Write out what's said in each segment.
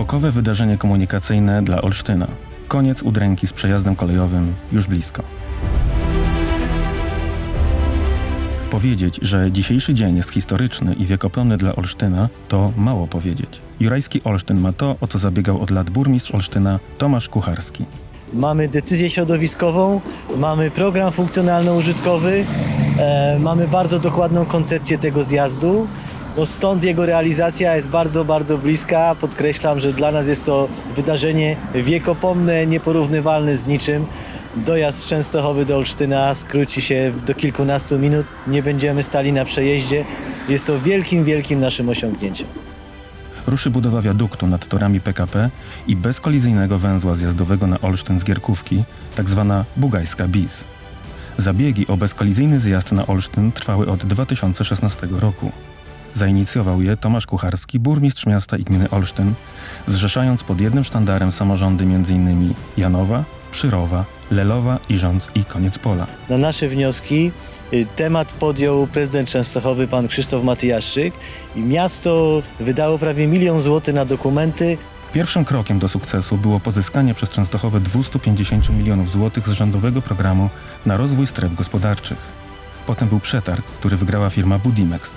Epokowe wydarzenie komunikacyjne dla Olsztyna. Koniec udręki z przejazdem kolejowym już blisko. Powiedzieć, że dzisiejszy dzień jest historyczny i wiekopomny dla Olsztyna, to mało powiedzieć. Jurajski Olsztyn ma to, o co zabiegał od lat burmistrz Olsztyna Tomasz Kucharski. Mamy decyzję środowiskową, mamy program funkcjonalno-użytkowy, e, mamy bardzo dokładną koncepcję tego zjazdu. No stąd jego realizacja jest bardzo, bardzo bliska. Podkreślam, że dla nas jest to wydarzenie wiekopomne, nieporównywalne z niczym. Dojazd z Częstochowy do Olsztyna skróci się do kilkunastu minut. Nie będziemy stali na przejeździe. Jest to wielkim, wielkim naszym osiągnięciem. Ruszy budowa wiaduktu nad torami PKP i bezkolizyjnego węzła zjazdowego na Olsztyn z Gierkówki, tak zwana Bugajska BIS. Zabiegi o bezkolizyjny zjazd na Olsztyn trwały od 2016 roku. Zainicjował je Tomasz Kucharski, burmistrz miasta i gminy Olsztyn, zrzeszając pod jednym sztandarem samorządy m.in. Janowa, Przyrowa, Lelowa, Iżąc i Koniec Pola. Na nasze wnioski y, temat podjął prezydent Częstochowy pan Krzysztof Matyjaszczyk i miasto wydało prawie milion złotych na dokumenty. Pierwszym krokiem do sukcesu było pozyskanie przez Częstochowę 250 milionów złotych z rządowego programu na rozwój stref gospodarczych. Potem był przetarg, który wygrała firma Budimex.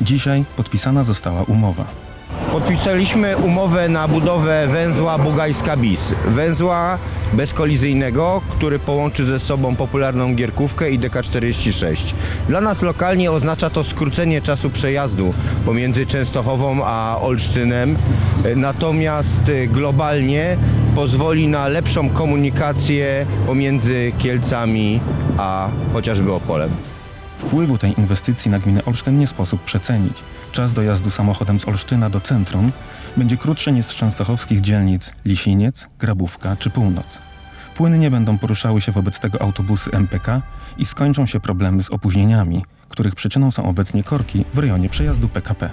Dzisiaj podpisana została umowa. Podpisaliśmy umowę na budowę węzła Bugajska Bis. Węzła bezkolizyjnego, który połączy ze sobą popularną Gierkówkę i DK46. Dla nas lokalnie oznacza to skrócenie czasu przejazdu pomiędzy Częstochową a Olsztynem, natomiast y, globalnie pozwoli na lepszą komunikację pomiędzy Kielcami a chociażby Opolem. Wpływu tej inwestycji na gminę Olsztyn nie sposób przecenić. Czas dojazdu samochodem z Olsztyna do centrum będzie krótszy niż z częstochowskich dzielnic Lisiniec, Grabówka czy Północ. Płynnie będą poruszały się wobec tego autobusy MPK i skończą się problemy z opóźnieniami, których przyczyną są obecnie korki w rejonie przejazdu PKP.